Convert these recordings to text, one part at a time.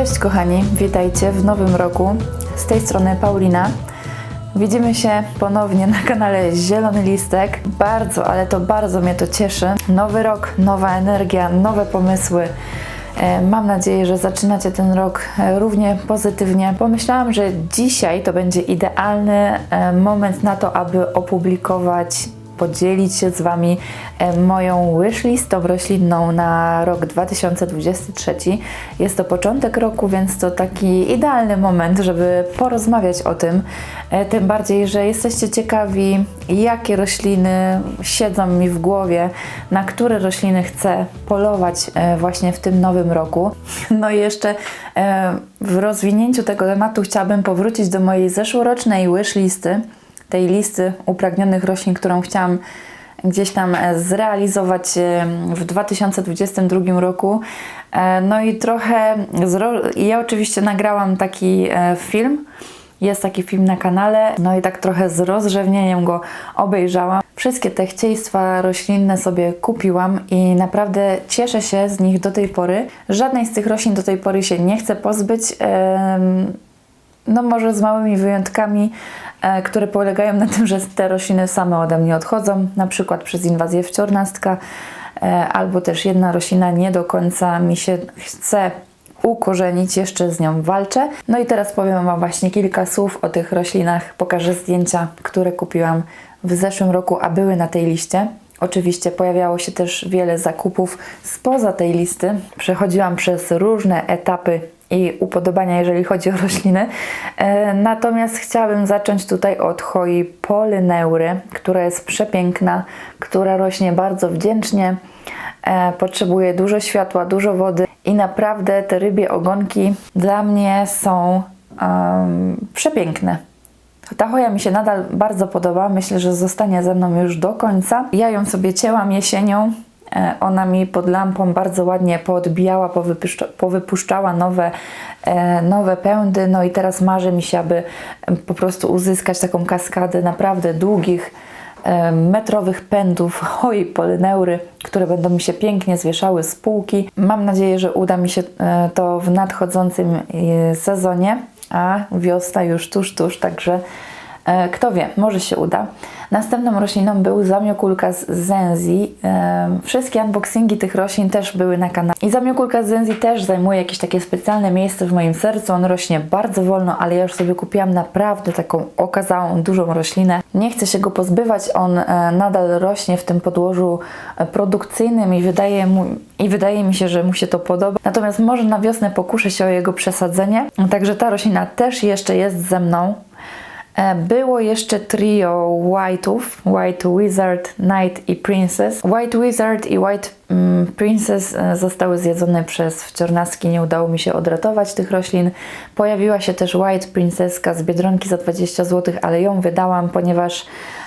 Cześć kochani, witajcie w nowym roku. Z tej strony Paulina. Widzimy się ponownie na kanale Zielony Listek. Bardzo, ale to bardzo mnie to cieszy. Nowy rok, nowa energia, nowe pomysły. E, Mam nadzieję, że zaczynacie ten rok e, równie pozytywnie. Pomyślałam, że dzisiaj to będzie idealny e, moment na to, aby opublikować podzielić się z Wami e, moją wishlistą roślinną na rok 2023. Jest to początek roku, więc to taki idealny moment, żeby porozmawiać o tym. E, Tym bardziej, że jesteście ciekawi, jakie rośliny siedzą mi w głowie, na które rośliny chcę polować e, właśnie w tym nowym roku. No i jeszcze w rozwinięciu tego tematu chciałabym powrócić do mojej zeszłorocznej wishlisty tej listy upragnionych roślin, którą chciałam gdzieś tam e, zrealizować w 2022 roku. E, No i trochę, ja oczywiście nagrałam taki e, film, jest taki film na kanale, no i tak trochę z rozrzewnieniem go obejrzałam. Wszystkie te chcieństwa roślinne sobie kupiłam i naprawdę cieszę się z nich do tej pory. Żadnej z tych roślin do tej pory się nie chcę pozbyć. em, no może z małymi wyjątkami, e, które polegają na tym, że te rośliny same ode mnie odchodzą, na przykład przez inwazję wciornastka, e, albo też jedna roślina nie do końca mi się chce ukorzenić, jeszcze z nią walczę. No i teraz powiem Wam właśnie kilka słów o tych roślinach, pokażę zdjęcia, które kupiłam w zeszłym roku, a były na tej liście. Oczywiście pojawiało się też wiele zakupów spoza tej listy. Przechodziłam przez różne etapy i upodobania, jeżeli chodzi o rośliny. E, Natomiast chciałabym zacząć tutaj od choi polyneury, która jest przepiękna, która rośnie bardzo wdzięcznie, e, potrzebuje dużo światła, dużo wody i naprawdę te rybie ogonki dla mnie są em, przepiękne. Ta choja mi się nadal bardzo podoba. Myślę, że zostanie ze mną już do końca. Ja ją sobie cięłam jesienią. E, Ona mi pod lampą bardzo ładnie poodbijała, powypuszcza, powypuszczała nowe, e, nowe pędy. No i teraz marzy mi się, aby po prostu uzyskać taką kaskadę naprawdę długich, e, metrowych pędów choi polyneury, które będą mi się pięknie zwieszały z półki. Mam nadzieję, że uda mi się to w nadchodzącym sezonie, a wiosna już tuż, tuż, także kto wie, może się uda. Następną rośliną był zamiokulka z Zenzi. Wszystkie unboxingi tych roślin też były na kanale. I zamiokulka z Zenzi też zajmuje jakieś takie specjalne miejsce w moim sercu. On rośnie bardzo wolno, ale ja już sobie kupiłam naprawdę taką okazałą, dużą roślinę. Nie chcę się go pozbywać, on e, nadal rośnie w tym podłożu e, produkcyjnym i wydaje, mu, i wydaje mi się, że mu się to podoba. Natomiast może na wiosnę pokuszę się o jego przesadzenie. Także ta roślina też jeszcze jest ze mną. E, Było jeszcze trio White'ów, White Wizard, Knight i Princess. White Wizard i White mm, Princess e, zostały zjedzone przez wciornastki, nie udało mi się odratować tych roślin. Pojawiła się też White Princesska z Biedronki za 20 zł, ale ją wydałam, ponieważ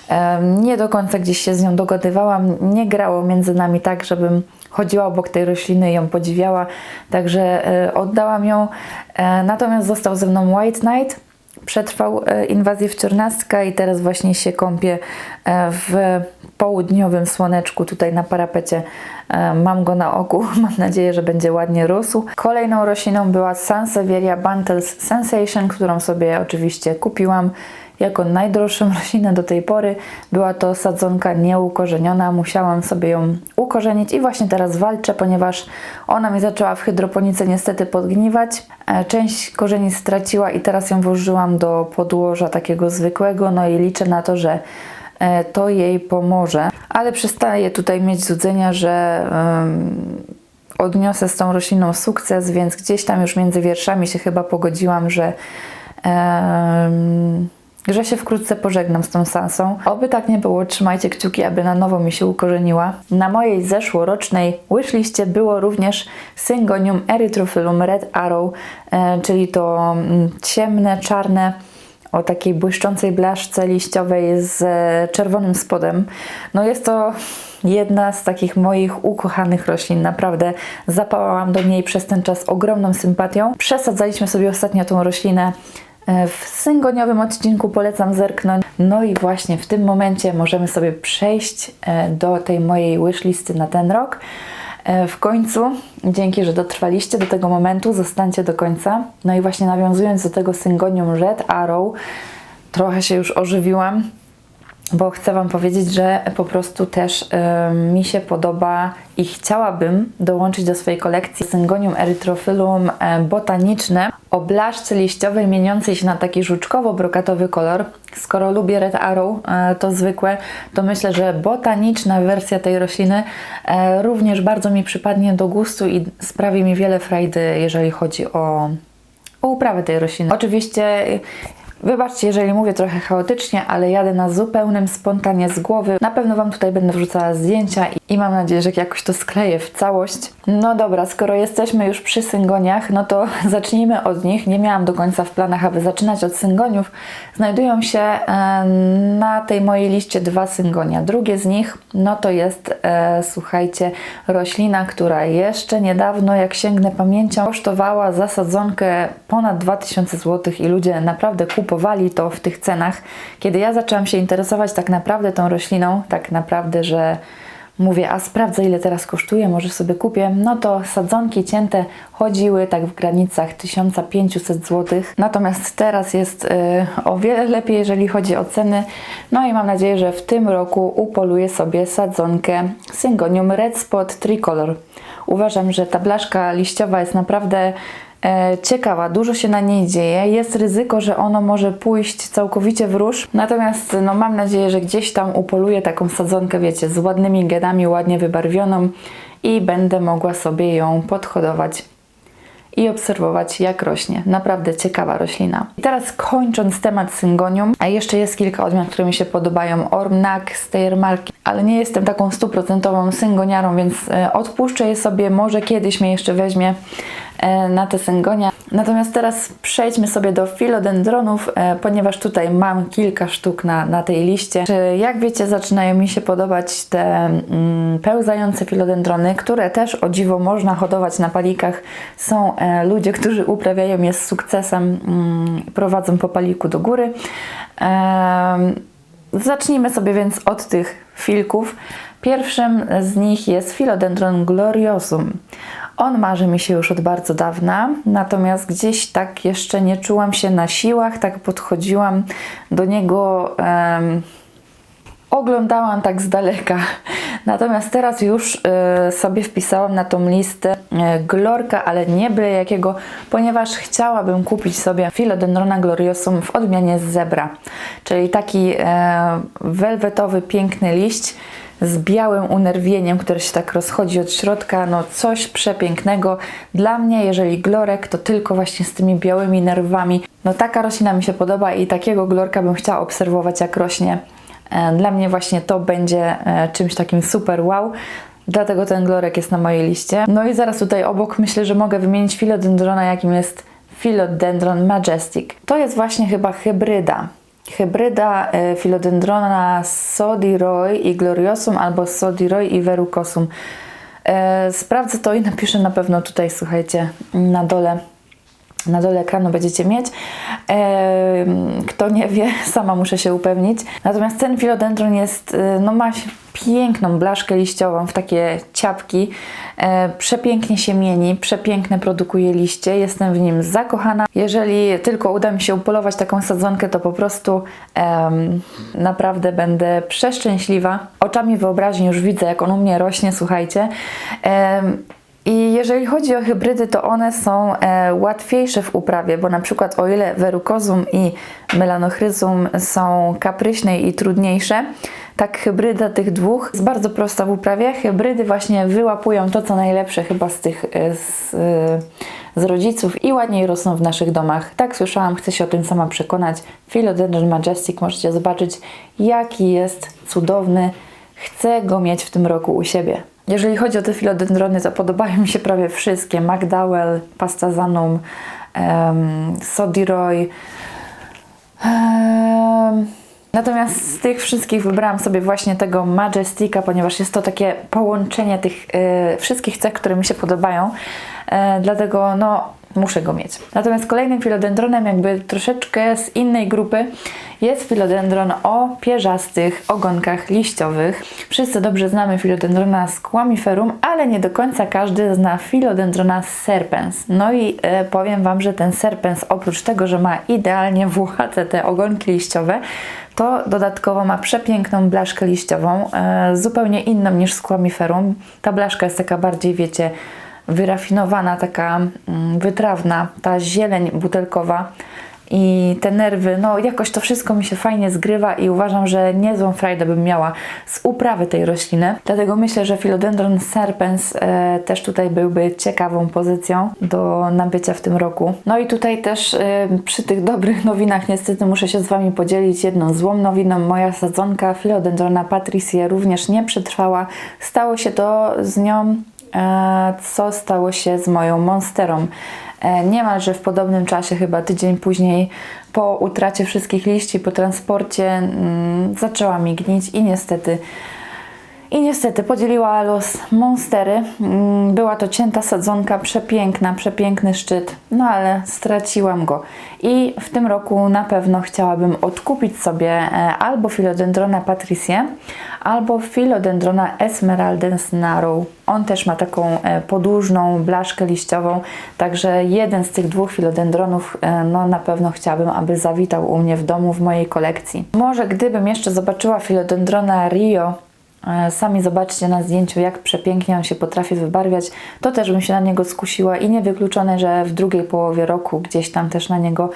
e, nie do końca gdzieś się z nią dogadywałam. Nie grało między nami tak, żebym chodziła obok tej rośliny i ją podziwiała, także e, oddałam ją. E, Natomiast został ze mną White Knight, przetrwał e, inwazję wciornastka i teraz właśnie się kąpie e, w południowym słoneczku tutaj na parapecie. E, Mam go na oku, mam nadzieję, że będzie ładnie rósł. Kolejną rośliną była Sansevieria Bantles Sensation, którą sobie oczywiście kupiłam jako najdroższą roślinę do tej pory. Była to sadzonka nieukorzeniona, musiałam sobie ją ukorzenić i właśnie teraz walczę, ponieważ ona mi zaczęła w hydroponice niestety podgniwać. E, Część korzeni straciła i teraz ją włożyłam do podłoża takiego zwykłego, no i liczę na to, że e, to jej pomoże. Ale przestaję tutaj mieć złudzenia, że odniosę z tą rośliną sukces, więc gdzieś tam już między wierszami się chyba pogodziłam, że że się wkrótce pożegnam z tą sansą. Oby tak nie było, trzymajcie kciuki, aby na nowo mi się ukorzeniła. Na mojej zeszłorocznej wishliście było również Syngonium erytrophyllum red arrow, e, czyli to mm, ciemne, czarne, o takiej błyszczącej blaszce liściowej z e, czerwonym spodem. No jest to jedna z takich moich ukochanych roślin. Naprawdę zapałałam do niej przez ten czas ogromną sympatią. Przesadzaliśmy sobie ostatnio tą roślinę w syngoniowym odcinku, polecam zerknąć. No i właśnie w tym momencie możemy sobie przejść e, do tej mojej wishlisty na ten rok. E, W końcu, dzięki, że dotrwaliście do tego momentu, zostańcie do końca. No i właśnie nawiązując do tego syngonium Red Arrow, trochę się już ożywiłam, bo chcę Wam powiedzieć, że po prostu też mi się podoba i chciałabym dołączyć do swojej kolekcji Syngonium erytrophyllum e, botaniczne o blaszce liściowej mieniącej się na taki żuczkowo-brokatowy kolor. Skoro lubię Red Arrow, e, to zwykłe, to myślę, że botaniczna wersja tej rośliny e, również bardzo mi przypadnie do gustu i sprawi mi wiele frajdy, jeżeli chodzi o o uprawę tej rośliny. Oczywiście, wybaczcie, jeżeli mówię trochę chaotycznie, ale jadę na zupełnym spontanie z głowy. Na pewno Wam tutaj będę wrzucała zdjęcia i- i mam nadzieję, że jakoś to skleję w całość. No dobra, skoro jesteśmy już przy syngoniach, no to zacznijmy od nich. Nie miałam do końca w planach, aby zaczynać od syngoniów. Znajdują się e, na tej mojej liście dwa syngonia. Drugie z nich, no to jest, e, słuchajcie, roślina, która jeszcze niedawno, jak sięgnę pamięcią, kosztowała za sadzonkę ponad 2000 zł i ludzie naprawdę kupowali to w tych cenach. Kiedy ja zaczęłam się interesować tak naprawdę tą rośliną, tak naprawdę, że mówię, a sprawdzę ile teraz kosztuje, może sobie kupię, no to sadzonki cięte chodziły tak w granicach 1500 zł. Natomiast teraz jest y, o wiele lepiej, jeżeli chodzi o ceny. No i mam nadzieję, że w tym roku upoluję sobie sadzonkę Syngonium Red Spot Tricolor. Uważam, że ta blaszka liściowa jest naprawdę ciekawa, dużo się na niej dzieje. Jest ryzyko, że ono może pójść całkowicie w róż. Natomiast no, mam nadzieję, że gdzieś tam upoluję taką sadzonkę, wiecie, z ładnymi genami, ładnie wybarwioną i będę mogła sobie ją podhodować i obserwować, jak rośnie. Naprawdę ciekawa roślina. I teraz kończąc temat syngonium, a jeszcze jest kilka odmian, które mi się podobają. Ormnak, Steiermark, ale nie jestem taką stuprocentową syngoniarą, więc e, odpuszczę je sobie. Może kiedyś mnie jeszcze weźmie e, na te syngonia. Natomiast teraz przejdźmy sobie do filodendronów, e, ponieważ tutaj mam kilka sztuk na, na tej liście. Czy, Jak wiecie, zaczynają mi się podobać te mm, pełzające filodendrony, które też o dziwo można hodować na palikach. Są e, ludzie, którzy uprawiają je z sukcesem, mm, prowadzą po paliku do góry. Em, Zacznijmy sobie więc od tych filków. Pierwszym z nich jest Philodendron gloriosum. On marzy mi się już od bardzo dawna, natomiast gdzieś tak jeszcze nie czułam się na siłach, tak podchodziłam do niego, em, oglądałam tak z daleka. Natomiast teraz już e, sobie wpisałam na tą listę e, glorka, ale nie byle jakiego, ponieważ chciałabym kupić sobie Philodendrona gloriosum w odmianie z zebra, czyli taki e, welwetowy, piękny liść z białym unerwieniem, które się tak rozchodzi od środka, no coś przepięknego. Dla mnie, jeżeli glorek, to tylko właśnie z tymi białymi nerwami. No taka roślina mi się podoba i takiego glorka bym chciała obserwować, jak rośnie. E, Dla mnie właśnie to będzie e, czymś takim super wow. Dlatego ten glorek jest na mojej liście. No i zaraz tutaj obok myślę, że mogę wymienić filodendrona, jakim jest Philodendron Majestic. To jest właśnie chyba hybryda. Hybryda e, Philodendrona Sodiroy i Gloriosum albo Sodiroy i Verrucosum. E, Sprawdzę to i napiszę na pewno tutaj, słuchajcie, na dole na dole ekranu będziecie mieć. Em, Kto nie wie, sama muszę się upewnić. Natomiast ten filodendron jest, y, no ma piękną blaszkę liściową w takie ciapki. E, Przepięknie się mieni, przepiękne produkuje liście. Jestem w nim zakochana. Jeżeli tylko uda mi się upolować taką sadzonkę, to po prostu em, naprawdę będę przeszczęśliwa. Oczami wyobraźni już widzę, jak on u mnie rośnie, słuchajcie. I jeżeli chodzi o hybrydy, to one są e, łatwiejsze w uprawie, bo na przykład o ile Verrucosum i Melanochryzum są kapryśne i trudniejsze, tak hybryda tych dwóch jest bardzo prosta w uprawie. Hybrydy właśnie wyłapują to, co najlepsze chyba z tych e, z, e, z rodziców i ładniej rosną w naszych domach. Tak słyszałam, chcę się o tym sama przekonać. Philodendron Majestic możecie zobaczyć, jaki jest cudowny. Chcę go mieć w tym roku u siebie. Jeżeli chodzi o te filodendrony, to podobają mi się prawie wszystkie. McDowell, Pastazanum, um, Sodiroy. Em, Natomiast z tych wszystkich wybrałam sobie właśnie tego Majestica, ponieważ jest to takie połączenie tych e, wszystkich cech, które mi się podobają. e, dlatego no muszę go mieć. Natomiast kolejnym filodendronem jakby troszeczkę z innej grupy jest filodendron o pierzastych ogonkach liściowych. Wszyscy dobrze znamy filodendrona squamiferum, ale nie do końca każdy zna filodendrona serpens. No i e, powiem Wam, że ten serpens oprócz tego, że ma idealnie włochate te ogonki liściowe, to dodatkowo ma przepiękną blaszkę liściową, e, zupełnie inną niż squamiferum. Ta blaszka jest taka bardziej, wiecie, wyrafinowana, taka mm, wytrawna, ta zieleń butelkowa i te nerwy, no jakoś to wszystko mi się fajnie zgrywa i uważam, że niezłą frajdę bym miała z uprawy tej rośliny. Dlatego myślę, że Philodendron serpens e, też tutaj byłby ciekawą pozycją do nabycia w tym roku. No i tutaj też e, przy tych dobrych nowinach niestety muszę się z Wami podzielić jedną złą nowiną. Moja sadzonka Philodendrona patricia również nie przetrwała. Stało się to z nią co stało się z moją monsterą. E, niemalże w podobnym czasie, chyba tydzień później, po utracie wszystkich liści, po transporcie, mm, zaczęła mi gnić i niestety i niestety podzieliła los monstery. Mm, była to cięta sadzonka, przepiękna, przepiękny szczyt, no ale straciłam go. I w tym roku na pewno chciałabym odkupić sobie e, albo Philodendrona patricie, albo Philodendrona esmeraldens narrow. On też ma taką e, podłużną blaszkę liściową, także jeden z tych dwóch filodendronów e, no na pewno chciałabym, aby zawitał u mnie w domu w mojej kolekcji. Może gdybym jeszcze zobaczyła Philodendrona Rio sami zobaczcie na zdjęciu, jak przepięknie on się potrafi wybarwiać. To też bym się na niego skusiła i niewykluczone, że w drugiej połowie roku gdzieś tam też na niego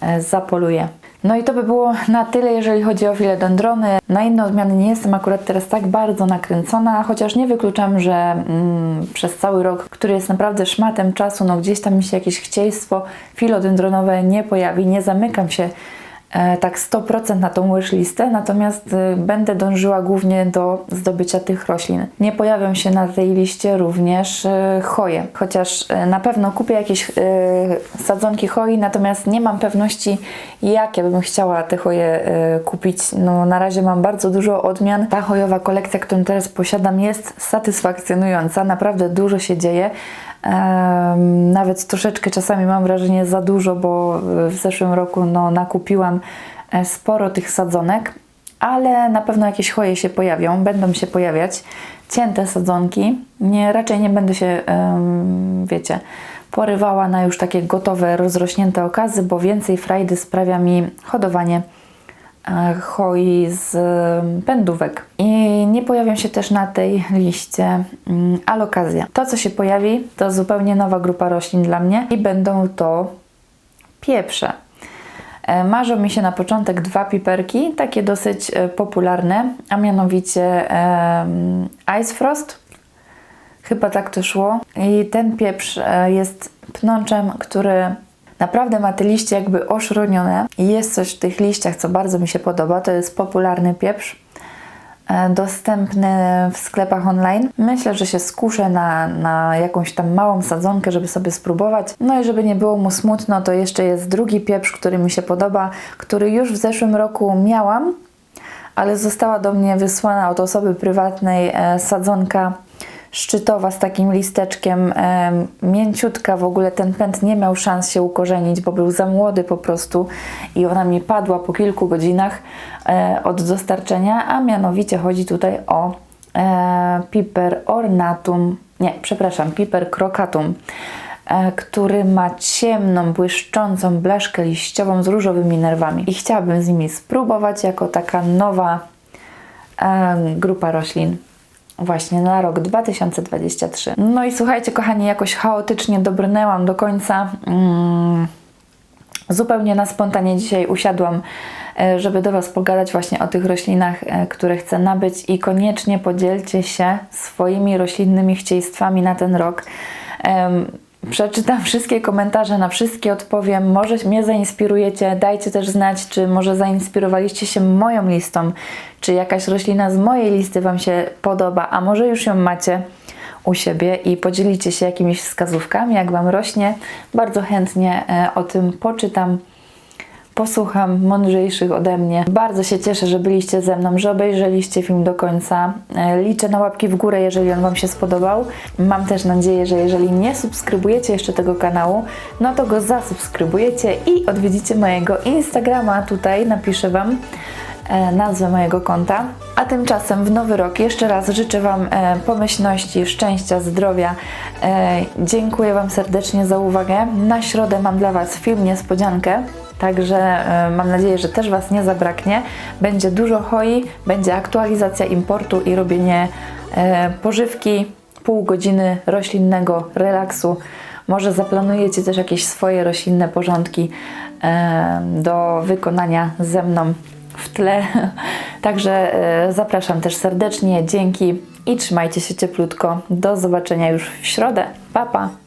e, zapoluję. No i to by było na tyle, jeżeli chodzi o filodendrony. Na inne odmiany nie jestem akurat teraz tak bardzo nakręcona, chociaż nie wykluczam, że mm, przez cały rok, który jest naprawdę szmatem czasu, no gdzieś tam mi się jakieś chcieństwo filodendronowe nie pojawi. Nie zamykam się E, tak 100% na tą wishlistę, natomiast y, będę dążyła głównie do zdobycia tych roślin. Nie pojawią się na tej liście również y, choje, chociaż y, na pewno kupię jakieś sadzonki choi, natomiast nie mam pewności, jakie bym chciała te choje kupić. No, na razie mam bardzo dużo odmian. Ta chojowa kolekcja, którą teraz posiadam, jest satysfakcjonująca. Naprawdę dużo się dzieje. Nawet troszeczkę czasami mam wrażenie za dużo, bo w zeszłym roku no, nakupiłam e, sporo tych sadzonek, ale na pewno jakieś choje się pojawią, będą się pojawiać. Cięte sadzonki. Nie, raczej nie będę się, wiecie, porywała na już takie gotowe, rozrośnięte okazy, bo więcej frajdy sprawia mi hodowanie choi z pędówek. I nie pojawią się też na tej liście mm, alokazja. To, co się pojawi, to zupełnie nowa grupa roślin dla mnie i będą to pieprze. E, marzą mi się na początek dwa piperki, takie dosyć e, popularne, a mianowicie Ice Frost. Chyba tak to szło. I ten pieprz jest pnączem, który Naprawdę ma te liście jakby oszronione i jest coś w tych liściach, co bardzo mi się podoba. To jest popularny pieprz, e, dostępny w sklepach online. Myślę, że się skuszę na, na jakąś tam małą sadzonkę, żeby sobie spróbować. No i żeby nie było mu smutno, to jeszcze jest drugi pieprz, który mi się podoba, który już w zeszłym roku miałam, ale została do mnie wysłana od osoby prywatnej e, sadzonka szczytowa z takim listeczkiem, mięciutka, w ogóle ten pęd nie miał szans się ukorzenić, bo był za młody po prostu i ona mi padła po kilku godzinach e, od dostarczenia, a mianowicie chodzi tutaj o e, piper ornatum, nie, przepraszam, piper crocatum e, który ma ciemną, błyszczącą blaszkę liściową z różowymi nerwami. I chciałabym z nimi spróbować jako taka nowa grupa roślin właśnie na rok 2023. No i słuchajcie, kochani, jakoś chaotycznie dobrnęłam do końca. Mm, zupełnie na spontanie dzisiaj usiadłam, e, żeby do Was pogadać właśnie o tych roślinach, e, które chcę nabyć i koniecznie podzielcie się swoimi roślinnymi chcieństwami na ten rok. Przeczytam wszystkie komentarze, na wszystkie odpowiem. Może mnie zainspirujecie, dajcie też znać, czy może zainspirowaliście się moją listą, czy jakaś roślina z mojej listy Wam się podoba, a może już ją macie u siebie i podzielicie się jakimiś wskazówkami, jak Wam rośnie. Bardzo chętnie e, o tym poczytam, posłucham mądrzejszych ode mnie. Bardzo się cieszę, że byliście ze mną, że obejrzeliście film do końca. E, Liczę na łapki w górę, jeżeli on Wam się spodobał. Mam też nadzieję, że jeżeli nie subskrybujecie jeszcze tego kanału, no to go zasubskrybujecie i odwiedzicie mojego Instagrama. Tutaj napiszę Wam e, nazwę mojego konta. A tymczasem w nowy rok jeszcze raz życzę Wam e, pomyślności, szczęścia, zdrowia. Dziękuję Wam serdecznie za uwagę. Na środę mam dla Was film niespodziankę. Także e, mam nadzieję, że też Was nie zabraknie. Będzie dużo hoi, będzie aktualizacja importu i robienie e, pożywki, pół godziny roślinnego relaksu. Może zaplanujecie też jakieś swoje roślinne porządki e, do wykonania ze mną w tle. Także zapraszam też serdecznie. Dzięki i trzymajcie się cieplutko. Do zobaczenia już w środę. Pa pa!